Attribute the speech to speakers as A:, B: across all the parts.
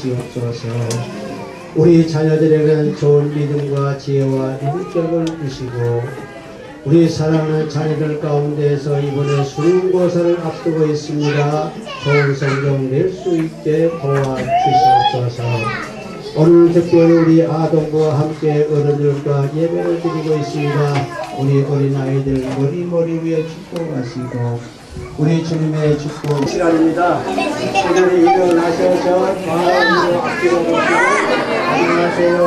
A: 주시옵소서. 우리 자녀들에게는 좋은 믿음과 지혜와 인격을 주시고 우리 사랑하는 자녀들 가운데서 이번에 수능고사를 앞두고 있습니다. 좋은 성적 낼수 있게 도와주시옵소서. 오늘 특별히 우리 아동부와 함께 어른들과 예배를 드리고 있습니다. 우리 어린아이들 머리머리 위에 축복하시고 우리 주님의 축복 시간입니다. 그들이 일어나셔서 마음으로 앞뒤로 보시고 안녕하세요.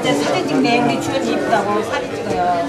B: 이제 사진 찍네. 우리 주연이 이쁘다고 사진 찍어요.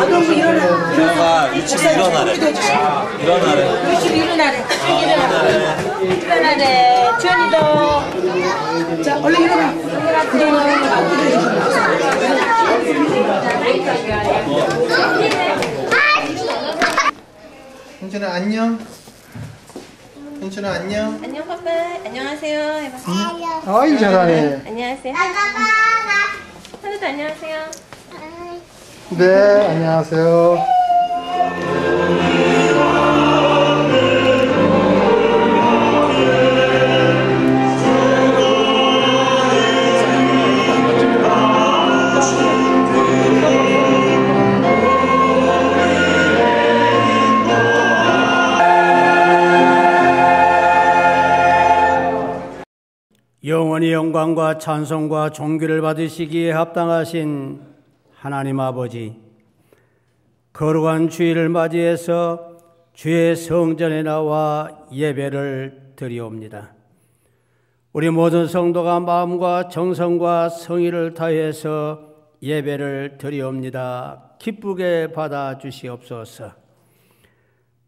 B: 아동부 일어나.
C: 제가 유치부 일어나래. 일어나래.
B: 유치부 일어나래. 일어나래. 일어나래. 주연이도. 자, 얼른 일어나.
D: 현준아 안녕. 현준아 안녕.
E: 안녕 파파 안녕하세요 해봐
D: 아이 잘하네.
E: 안녕하세요 하늘도 안녕하세요
D: 네 안녕하세요.
F: 영원히 영광과 찬송과 존귀를 받으시기에 합당하신 하나님 아버지, 거룩한 주일을 맞이해서 주의 성전에 나와 예배를 드리옵니다. 우리 모든 성도가 마음과 정성과 성의를 다해서 예배를 드리옵니다. 기쁘게 받아 주시옵소서.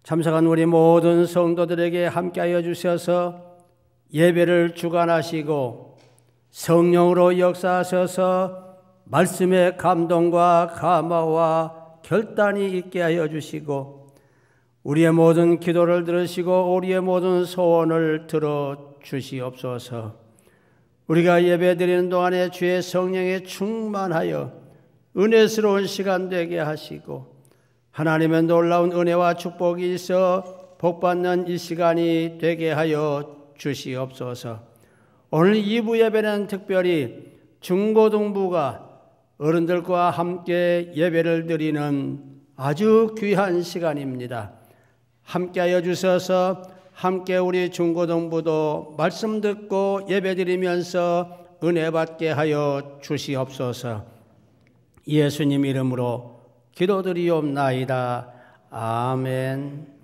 F: 참석한 우리 모든 성도들에게 함께하여 주셔서 예배를 주관하시고 성령으로 역사하셔서 말씀의 감동과 감화와 결단이 있게 하여 주시고 우리의 모든 기도를 들으시고 우리의 모든 소원을 들어 주시옵소서. 우리가 예배 드리는 동안에 주의 성령에 충만하여 은혜스러운 시간 되게 하시고 하나님의 놀라운 은혜와 축복이 있어 복받는 이 시간이 되게 하여 주시옵소서. 오늘 2부 예배는 특별히 중고등부가 어른들과 함께 예배를 드리는 아주 귀한 시간입니다. 함께하여 주셔서 함께 우리 중고등부도 말씀 듣고 예배 드리면서 은혜 받게 하여 주시옵소서. 예수님 이름으로 기도드리옵나이다. 아멘.